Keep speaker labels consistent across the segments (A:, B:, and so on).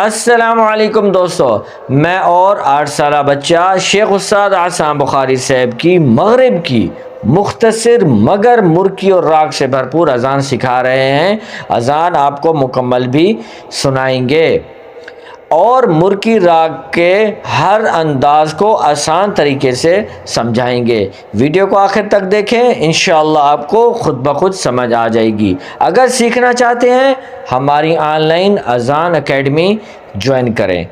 A: السلام علیکم دوستو، میں اور آٹھ سالہ بچہ شیخ استاد آسام بخاری صاحب کی مغرب کی مختصر مگر مرکی اور راگ سے بھرپور اذان سکھا رہے ہیں۔ اذان آپ کو مکمل بھی سنائیں گے۔ اور مرکی راگ کے ہر انداز کو آسان طریقے سے سمجھائیں گے۔ ویڈیو کو آخر تک دیکھیں، انشاءاللہ آپ کو خود بخود سمجھ آ جائے گی۔ اگر سیکھنا چاہتے ہیں، ہماری online Azan academy join کریں۔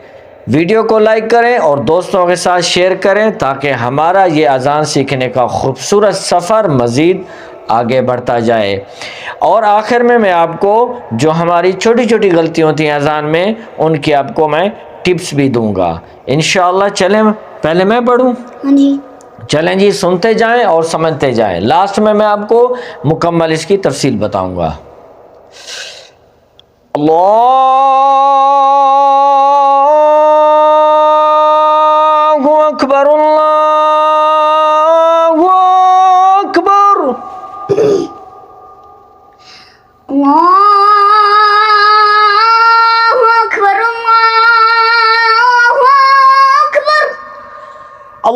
A: ویڈیو کو لائک کریں اور دوستوں کے ساتھ شیئر کریں تاکہ ہمارا یہ اذان سیکھنے کا خوبصورت سفر مزید آگے بڑھتا جائے۔ اور آخر میں میں آپ کو جو ہماری چھوٹی چھوٹی غلطیاں ہوتی ہیں اذان میں ان کی آپ کو میں ٹپس بھی دوں گا۔ انشاءاللہ چلیں پہلے میں پڑھوں؟
B: ہاں جی۔
A: چلیں جی سنتے جائیں اور سمجھتے جائیں۔ لاسٹ میں میں آپ کو مکمل اس کی تفصیل بتاؤں گا۔ اللہ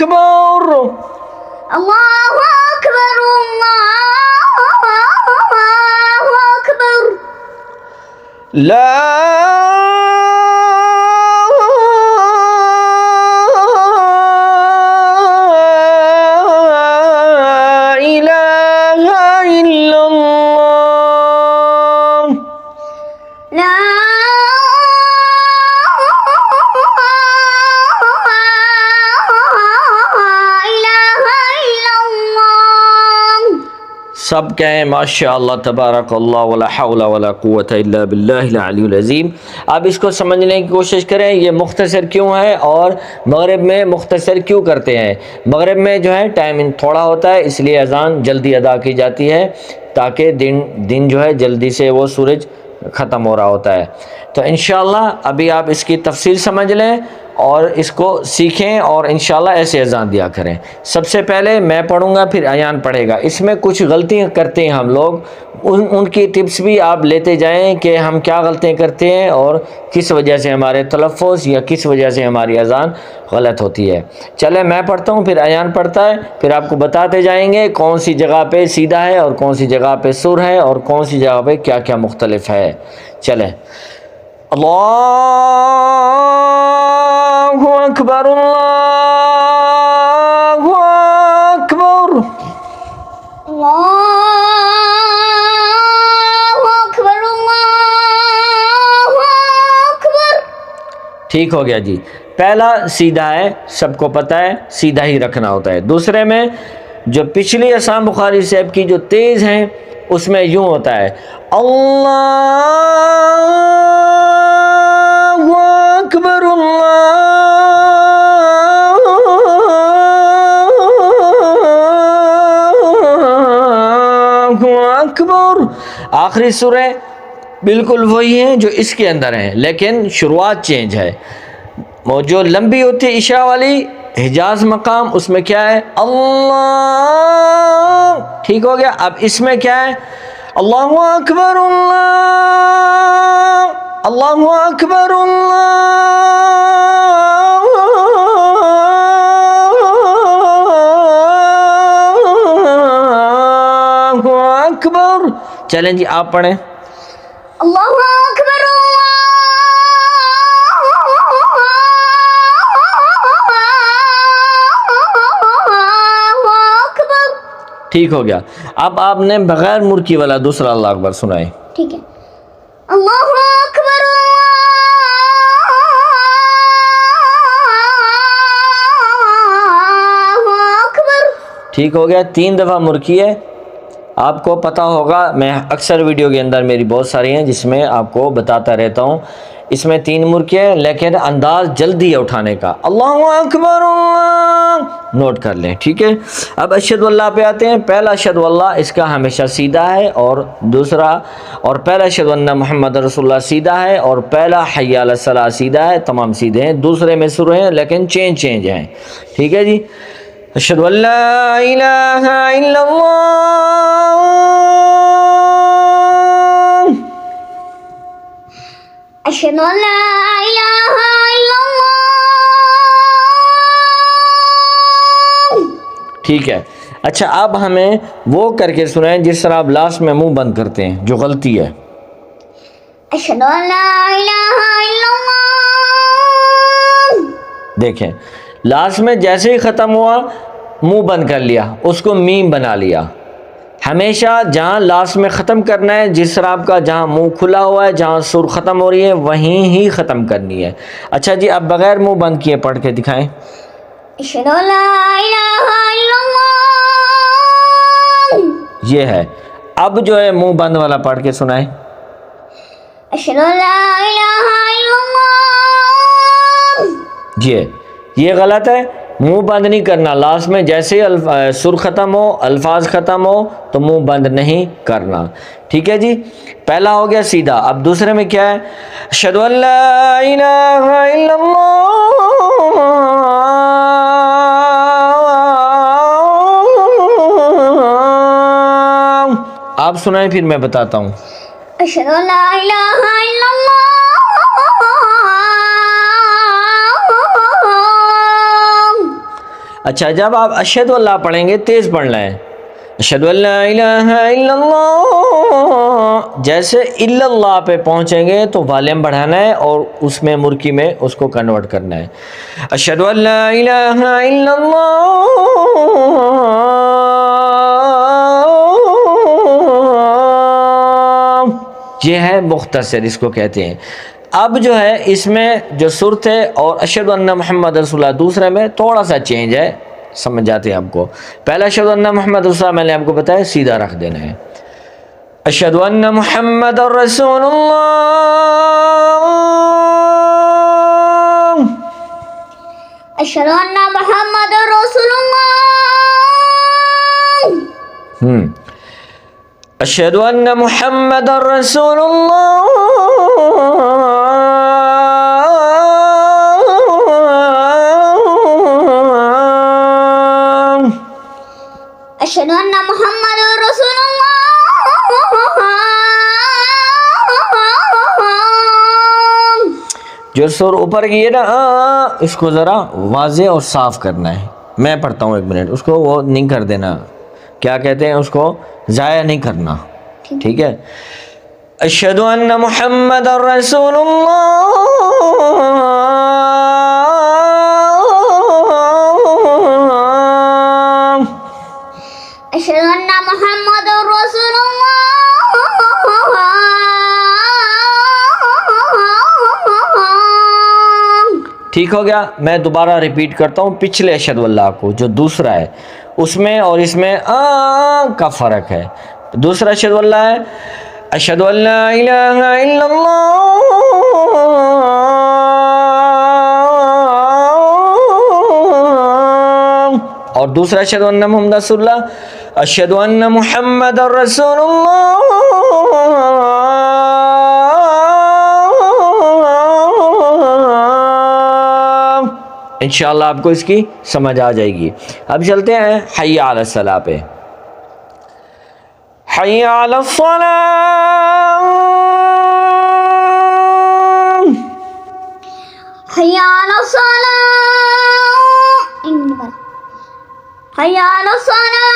A: আকবর আল্লাহু
B: আকবর আল্লাহু আকবর লা
A: سب کہیں ماشاء اللہ تبارک اللہ ولا حول ولا قوت الا باللہ العلی العظیم۔ اب اس کو سمجھنے کی کوشش کریں، یہ مختصر کیوں ہے اور مغرب میں مختصر کیوں کرتے ہیں؟ مغرب میں جو ہے ٹائم تھوڑا ہوتا ہے، اس لیے اذان جلدی ادا کی جاتی ہے تاکہ دن دن جو ہے جلدی سے وہ سورج ختم ہو رہا ہوتا ہے۔ تو انشاءاللہ ابھی آپ اس کی تفصیل سمجھ لیں۔ اور اس کو سیکھیں اور انشاءاللہ ایسے اذان دیا کریں۔ سب سے پہلے میں پڑھوں گا، پھر ایان پڑھے گا۔ اس میں کچھ غلطیاں کرتے ہیں ہم لوگ۔ ان ان کی ٹپس بھی آپ لیتے جائیں کہ ہم کیا غلطیاں کرتے ہیں اور کس وجہ سے ہمارے تلفظ یا کس وجہ سے ہماری اذان غلط ہوتی ہے۔ چلے میں پڑھتا ہوں، پھر ایان پڑھتا ہے۔ پھر آپ کو بتاتے جائیں گے کون سی جگہ پہ سیدھا ہے اور کون سی جگہ پہ سر ہے اور کون سی جگہ پہ کیا کیا مختلف ہے۔ چلیں۔ اللہ اکبر اللہ اکبر
B: اللہ اکبر اللہ اکبر
A: ٹھیک ہو گیا جی۔ پہلا سیدھا ہے سب کو پتہ ہے سیدھا ہی رکھنا ہوتا ہے۔ دوسرے میں جو پچھلی اسام بخاری صاحب کی جو تیز ہیں اس میں یوں ہوتا ہے۔ اللہ اکبر اللہ آخری سورہ بالکل وہی ہیں جو اس کے اندر ہیں، لیکن شروعات چینج ہے۔ جو لمبی ہوتی ہے عشاء والی، حجاز مقام، اس میں کیا ہے؟ اللہ۔ ٹھیک ہو گیا، اب اس میں کیا ہے؟ اللہ اکبر، اللہ۔ اللہ اکبر، اللہ۔ چلیں جی آپ پڑھیں
B: اللہ اکبر
A: ٹھیک ہو گیا۔ اب آپ نے بغیر مرکی والا دوسرا اللہ اکبر سنائے
B: ٹھیک ہے۔ اللہ اکبر اللہ اکبر
A: ٹھیک ہو گیا۔ تین دفعہ مرکی ہے۔ آپ کو پتہ ہوگا، میں اکثر ویڈیو کے اندر میری بہت ساری ہیں جس میں آپ کو بتاتا رہتا ہوں۔ اس میں تین مرکی ہے لیکن انداز جلدی ہے اٹھانے کا۔ اللہ اکبر، اللہ۔ نوٹ کر لیں، ٹھیک ہے؟ اب اشد اللہ پہ آتے ہیں۔ پہلا اشد اللہ اس کا ہمیشہ سیدھا ہے، اور دوسرا، اور پہلا اشد اللہ محمد رسول اللہ سیدھا ہے، اور پہلا حی علیہ الصلاح سیدھا ہے، تمام سیدھے ہیں۔ دوسرے میں سر ہیں، لیکن چینج چینج ہیں۔ ٹھیک ہے جی؟ اشهد ان لا اله الا الله.
B: اشهد ان لا اله الا اللہ
A: ٹھیک ہے۔ اچھا اب ہمیں وہ کر کے سنائیں جس طرح آپ لاسٹ میں منہ بند کرتے ہیں جو غلطی ہے۔
B: اشهد ان لا اله الا اللہ
A: دیکھیں۔ لاسٹ میں جیسے ہی ختم ہوا منہ بند کر لیا اس کو میم بنا لیا۔ ہمیشہ جہاں لاسٹ میں ختم کرنا ہے جس طرح آپ کا جہاں منہ کھلا ہوا ہے جہاں سر ختم ہو رہی ہے وہیں ہی ختم کرنی ہے۔ اچھا جی اب بغیر منہ بند کیے پڑھ کے دکھائیں۔ یہ ہے۔ اب جو ہے منہ بند والا پڑھ کے سنائیں۔ یہ۔ یہ غلط ہے۔ منہ بند نہیں کرنا۔ لاسٹ میں جیسے الف... سر ختم ہو، الفاظ ختم ہو، تو منہ بند نہیں کرنا۔ ٹھیک ہے جی؟ پہلا ہو گیا سیدھا۔ اب دوسرے میں کیا ہے؟ اشہد الا اللہ۔ آپ سنائیں پھر میں بتاتا ہوں۔
B: اشهد ان لا اله الا
A: اچھا جب آپ اشہد اللہ پڑھیں گے، تیز پڑھنا ہے اشہد اللہ الہ الا اللہ۔ جیسے الا اللہ پہ پہنچیں گے تو والیم بڑھانا ہے اور اس میں مرکی میں اس کو کنورٹ کرنا ہے۔ اشہد اللہ الہ الا اللہ۔ یہ ہے مختصر، اس کو کہتے ہیں۔ اب جو ہے اس میں جو سر تھے اور اشد اللہ محمد رسول اللہ دوسرے میں تھوڑا سا چینج ہے سمجھ جاتے ہیں آپ کو۔ پہلا اشد اللہ محمد رسول میں نے آپ کو بتایا سیدھا رکھ دینا ہے۔ اشد ان محمد رسول اللہ۔
B: محمد رسول الله
A: ہم۔ اشہد ان محمد رسول اللہ۔
B: أشهد أن محمد رسول الله.
A: جو سر اوپر کی ہے نا اس کو ذرا واضح اور صاف کرنا ہے۔ میں پڑھتا ہوں ایک منٹ۔ اس کو وہ نہیں کر دینا۔ کیا کہتے ہیں؟ اس کو ضائع نہیں کرنا۔ ٹھیک۔ ہے۔ اشہد ان محمد رسول اللہ ٹھیک ہو گیا، میں دوبارہ ریپیٹ کرتا ہوں، پچھلے اشد اللہ کو، جو دوسرا ہے۔ اس میں اور اس میں آ کا فرق ہے۔ دوسرا اشد اللہ ہے، اشد اللہ الہ الا اللہ۔ اور دوسرا اشد اللہ محمد رسول اللہ۔ انشاءاللہ آپ کو اس کی سمجھ آ جائے گی۔ اب چلتے ہیں حی علی الصلاح پہ۔ حی علی الصلاح۔
B: حي على الصلاة إني بلا. حي على الصلاة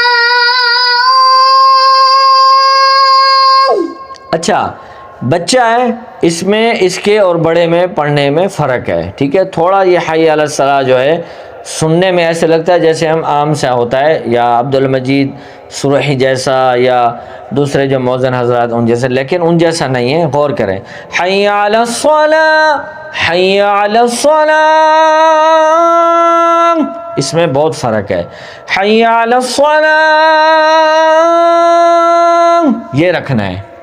A: اچھا۔ بچہ ہے، اس میں، اس کے اور بڑے میں، پڑھنے میں فرق ہے، ٹھیک ہے؟ تھوڑا یہ حی علی الصلاح جو ہے، سننے میں ایسے لگتا ہے جیسے ہم عام سے ہوتا ہے، یا عبد المجید سرحی جیسا، یا دوسرے جو موزن حضرات ان جیسے، لیکن ان جیسا نہیں ہے، غور کریں۔ حی علی الصلاح حی علی الصلاح اس میں بہت فرق ہے۔ حی علی الصلاح یہ رکھنا ہے۔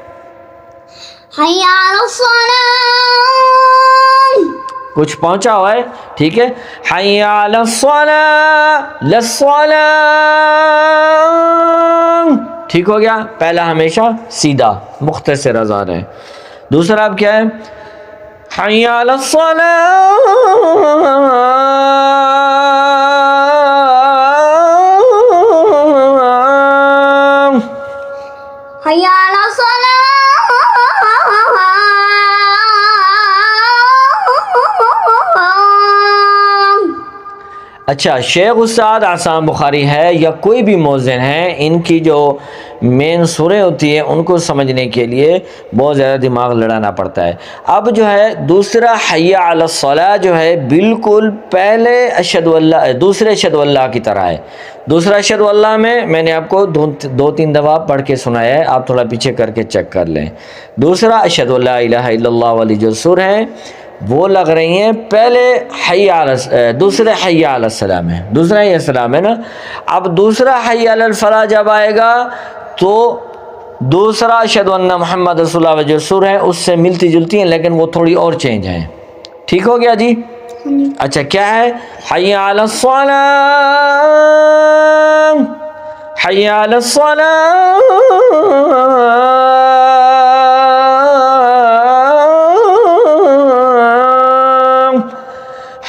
A: کچھ پہنچا ہوا ہے؟ ٹھیک ہے۔ حی علی الصلاح للصلاح ٹھیک ہو گیا۔ پہلا ہمیشہ سیدھا مختصر اذان ہے۔ دوسرا اب کیا ہے؟ حی علی اچھا شیخ استاد آسام بخاری ہے یا کوئی بھی موزن ہے، ان کی جو مین سوریں ہوتی ہیں، ان کو سمجھنے کے لیے بہت زیادہ دماغ لڑانا پڑتا ہے۔ اب جو ہے، دوسرا حی علی الصلاح جو ہے، بالکل پہلے اشد اللہ، دوسرے اشد اللہ کی طرح ہے۔ دوسرا اشد اللہ میں میں نے آپ کو دو دو، تین دفعہ پڑھ کے سنایا ہے، آپ تھوڑا پیچھے کر کے چیک کر لیں۔ دوسرا اشد اللہ الہ الا اللہ والی جو سر ہیں وہ لگ رہی ہیں پہلے حی علی دوسرے حی علی السلام ہے دوسرا حی السلام ہے نا۔ اب دوسرا حی علی الفلاح جب آئے گا تو دوسرا اشد ان محمد رسول اللہ جو سر ہیں، اس سے ملتی جلتی ہیں، لیکن وہ تھوڑی اور چینج ہیں۔ ٹھیک ہو گیا جی؟ اچھا کیا ہے؟ حی علی الصلاح حی علی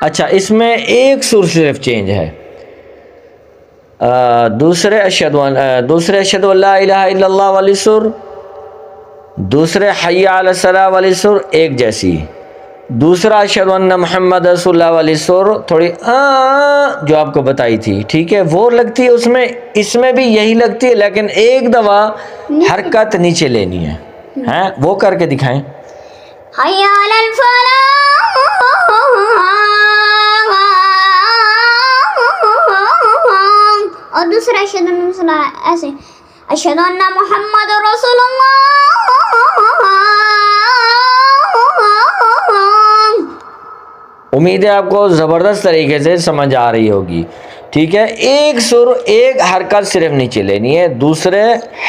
A: اچھا اس میں ایک سر صرف چینج ہے۔ آ، دوسرے اشد دوسرے اشد اللہ الہ الا اللہ والی سر دوسرے حی علی الصلاح والی سر ایک جیسی۔ دوسرا اشہد ان محمد رسول اللہ علیہ سور تھوڑی آ جو آپ کو بتائی تھی ٹھیک ہے وہ لگتی ہے اس میں اس میں بھی یہی لگتی ہے لیکن ایک دفعہ حرکت نیچے لینی ہے۔ ہیں وہ کر کے دکھائیں۔
B: حي على الفلاح۔ اور دوسرا اشهد ان صلاح ایسے اشهد ان محمد رسول اللہ.
A: امید ہے آپ کو زبردست طریقے سے سمجھ آ رہی ہوگی۔ ٹھیک ہے، ایک سر، ایک حرکت صرف نیچے لینی ہے، دوسرے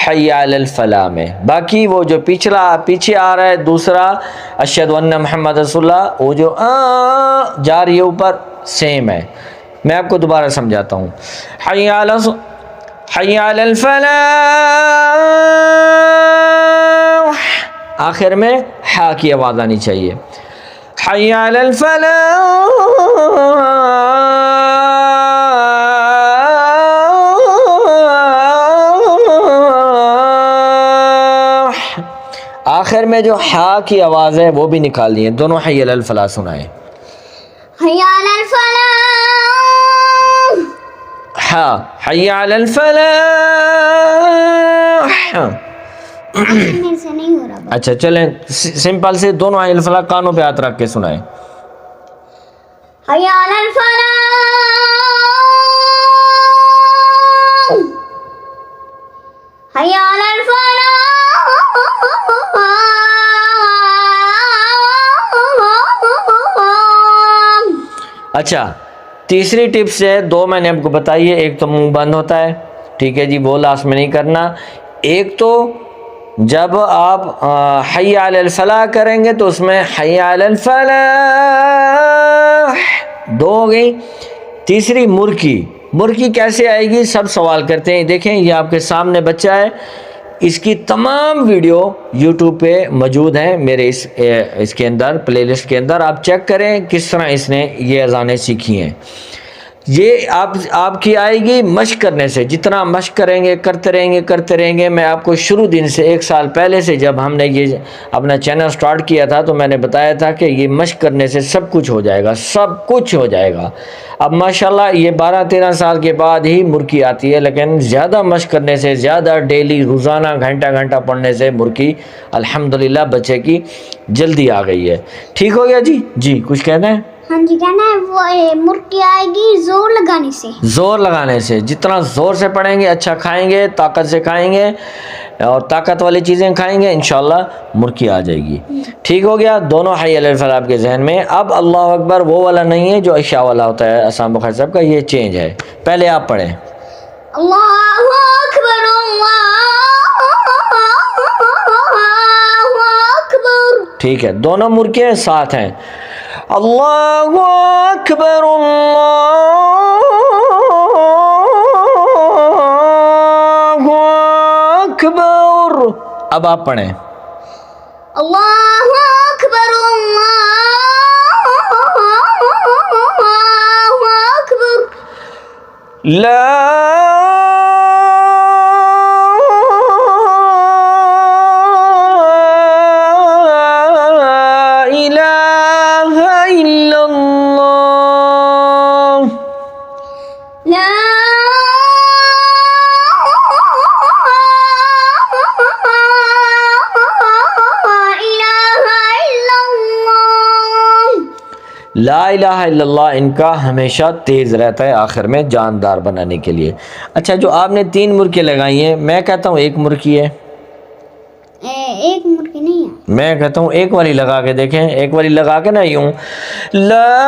A: حی علی الفلاح میں۔ باقی وہ جو پچھلا، پیچھے آ رہا ہے، دوسرا اشد ون محمد رسول اللہ، وہ جو آ، جا رہی ہے، اوپر سیم ہے۔ میں آپ کو دوبارہ سمجھاتا ہوں۔ حی علی الفلاح۔ آخر میں ہا کی آواز آنی چاہیے۔ حی علی الفلاح۔ آخر میں جو ہا کی آواز ہے وہ بھی نکالنی ہے دونوں حی علی الفلاح سنائیں
B: حي على الفلاح.
A: حی علی الفلاح.
B: میرے سے نہیں ہو رہا
A: اچھا چلیں. سمپل سے دونوں حی الفلاح کانوں پہ ہاتھ رکھ کے سنائیں.
B: حي على الفلاح. حي على الفلاح.
A: اچھا تیسری ٹپس ہے، دو میں نے آپ کو بتائی ہے، ایک تو منہ بند ہوتا ہے، ٹھیک ہے جی وہ لاسٹ میں نہیں کرنا۔ ایک تو جب آپ حی علی الفلاح کریں گے تو اس میں حی علی الفلاح دو ہو گئی۔ تیسری مرکی۔ مرکی کیسے آئے گی؟ سب سوال کرتے ہیں۔ دیکھیں، یہ آپ کے سامنے بچہ ہے۔ اس کی تمام ویڈیو یوٹیوب پہ موجود ہیں میرے اس اس کے اندر، پلے لسٹ کے اندر۔ آپ چیک کریں کس طرح اس نے یہ اذانیں سیکھی ہیں۔ یہ آپ آپ کی آئے گی مشق کرنے سے۔ جتنا مشق کریں گے، کرتے رہیں گے، کرتے رہیں گے۔ میں آپ کو شروع دن سے، ایک سال پہلے سے جب ہم نے یہ اپنا چینل سٹارٹ کیا تھا، تو میں نے بتایا تھا کہ یہ مشق کرنے سے سب کچھ ہو جائے گا، سب کچھ ہو جائے گا۔ اب ماشاءاللہ، یہ بارہ تیرہ سال کے بعد ہی مرکی آتی ہے، لیکن زیادہ مشق کرنے سے، زیادہ ڈیلی روزانہ گھنٹہ گھنٹہ پڑھنے سے مرکی الحمدللہ بچے کی جلدی آ گئی ہے۔ ٹھیک ہو گیا جی؟ جی کچھ کہنا ہے؟
B: ہاں جی کہنا ہے وہ اے، مرغی آئے گی زور لگانے سے۔
A: زور لگانے سے۔ جتنا زور سے پڑھیں گے اچھا کھائیں گے طاقت سے کھائیں گے اور طاقت والی چیزیں کھائیں گے انشاءاللہ مرکی آ جائے گی۔ ٹھیک ہو گیا؟ دونوں حی علی الفلاح آپ کے ذہن میں۔ اب اللہ اکبر وہ والا نہیں ہے جو عشاء والا ہوتا ہے اسام بخاری صاحب کا یہ چینج ہے۔ پہلے آپ پڑھیں۔
B: اللہ اکبر اللہ اکبر۔
A: ٹھیک ہے۔ دونوں مرکے ساتھ ہیں۔ الله أكبر الله أكبر. أبا پڑھیں الله
B: أكبر الله أكبر.
A: لا الہ الا اللہ ان کا ہمیشہ تیز رہتا ہے آخر میں جاندار بنانے کے لیے۔ اچھا جو آپ نے تین مرکی لگائی ہیں میں کہتا ہوں ایک مرکی ہے۔
B: ایک مرغی نہیں ہے۔
A: میں کہتا ہوں ایک والی لگا کے دیکھیں۔ ایک والی لگا کے نا یوں۔ لا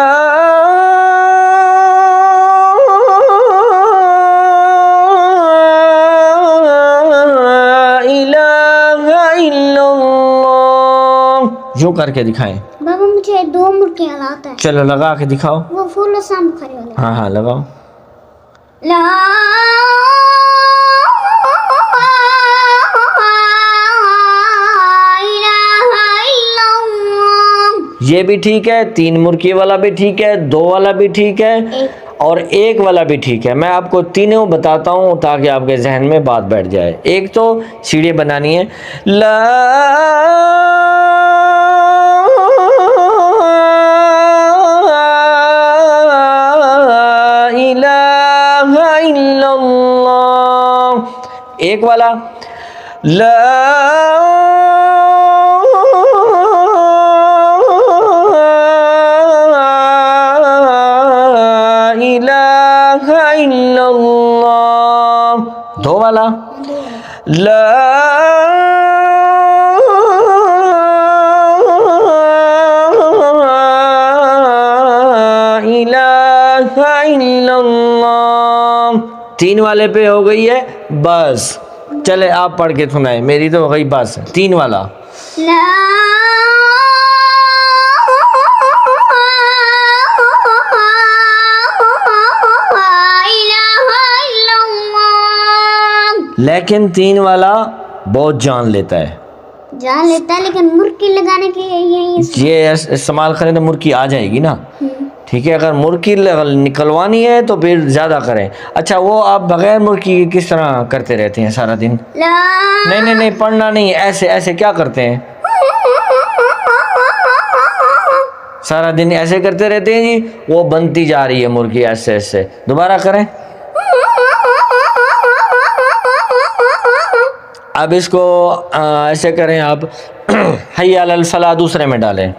A: الہ الا اللہ۔ یوں کر کے دکھائیں۔
B: مجھے دو مرغیاں لاتا ہے۔
A: چلو لگا کے دکھاؤ۔
B: وہ فول اسلام بخاری والا
A: ہاں ہاں لگاؤ۔
B: لا
A: یہ بھی ٹھیک ہے تین مرکی والا بھی ٹھیک ہے دو والا بھی ٹھیک ہے اور ایک والا بھی ٹھیک ہے۔ میں آپ کو تینوں بتاتا ہوں تاکہ آپ کے ذہن میں بات بیٹھ جائے۔ ایک تو سیڑھی بنانی ہے لا ایک والا لا الہ الا اللہ دو والا لا الہ الا اللہ تین والے پہ ہو گئی ہے بس۔ چلے آپ پڑھ کے سنائیں۔ میری تو ہو گئی بس تین والا۔ لیکن تین والا بہت جان لیتا ہے۔
B: جان لیتا ہے لیکن مرکی لگانے کے
A: یہ اس- استعمال کریں تو مرکی آ جائے گی نا۔ ٹھیک ہے اگر مرکی نکلوانی ہے تو پھر زیادہ کریں۔ اچھا وہ آپ بغیر مرکی کے کس طرح کرتے رہتے ہیں سارا دن؟ نہیں نہیں نہیں پڑھنا نہیں ایسے ایسے کیا کرتے ہیں؟ سارا دن ایسے کرتے رہتے ہیں جی وہ بنتی جا رہی ہے مرغی ایسے ایسے۔ دوبارہ کریں۔ اب اس کو ایسے کریں آپ۔ حی علی الفلاح دوسرے میں ڈالیں۔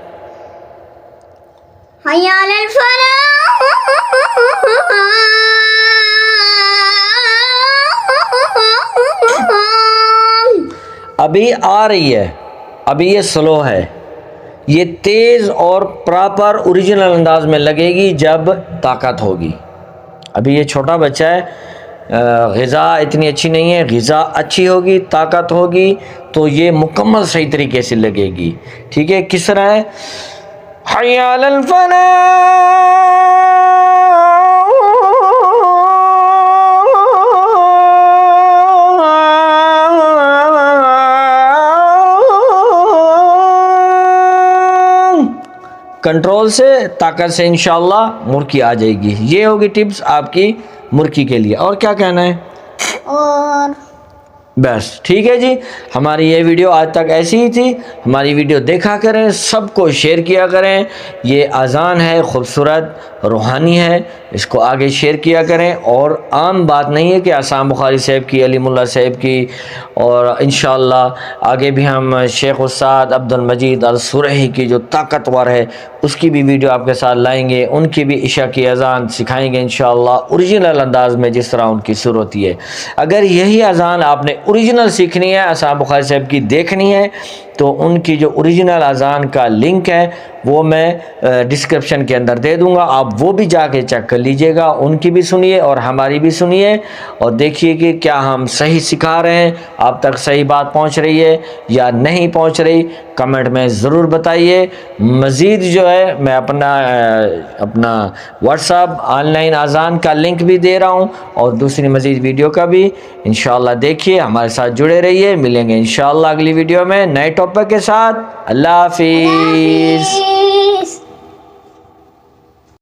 A: ابھی آ رہی ہے، ابھی یہ سلو ہے۔ یہ تیز اور پراپر اوریجنل انداز میں لگے گی جب طاقت ہوگی۔ ابھی یہ چھوٹا بچہ ہے غذا اتنی اچھی نہیں ہے، غذا اچھی ہوگی، طاقت ہوگی، تو یہ مکمل صحیح طریقے سے لگے گی۔ ٹھیک ہے، کس طرح ہے؟ حی علی کنٹرول سے طاقت سے انشاءاللہ مرکی آ جائے گی۔ یہ ہوگی ٹپس آپ کی مرکی کے لیے۔ اور کیا کہنا ہے؟
B: اور
A: بس ٹھیک ہے جی۔ ہماری یہ ویڈیو آج تک ایسی ہی تھی۔ ہماری ویڈیو دیکھا کریں سب کو شیئر کیا کریں۔ یہ اذان ہے خوبصورت روحانی ہے۔ اس کو آگے شیئر کیا کریں اور عام بات نہیں ہے کہ آسام بخاری صاحب کی، علیم اللہ صاحب کی اور انشاءاللہ آگے بھی ہم شیخ استاد عبد المجید السرحی کی جو طاقتور ہے، اس کی بھی ویڈیو آپ کے ساتھ لائیں گے، ان کی بھی عشاء کی اذان سکھائیں گے انشاءاللہ اوریجنل انداز میں جس طرح ان کی صورت ہوتی ہے اگر یہی اذان آپ نے اوریجنل سیکھنی ہے آسام بخاری صاحب کی دیکھنی ہے تو ان کی جو اوریجنل اذان کا لنک ہے، وہ میں ڈسکرپشن کے اندر دے دوں گا۔ آپ وہ بھی جا کے چیک کر لیجیے گا، ان کی بھی سنیے اور ہماری بھی سنیے۔ اور دیکھیے کہ کیا ہم صحیح سکھا رہے ہیں۔ آپ تک صحیح بات پہنچ رہی ہے یا نہیں پہنچ رہی، کمنٹ میں ضرور بتائیے۔ مزید جو ہے، میں اپنا اپنا واٹس ایپ آن لائن اذان کا لنک بھی دے رہا ہوں اور دوسری مزید ویڈیو کا بھی۔ انشاءاللہ دیکھیے، ہمارے ساتھ جڑے رہیے۔ ملیں گے انشاءاللہ اگلی ویڈیو میں۔ نئے ٹاپک کے ساتھ اللہ حافظ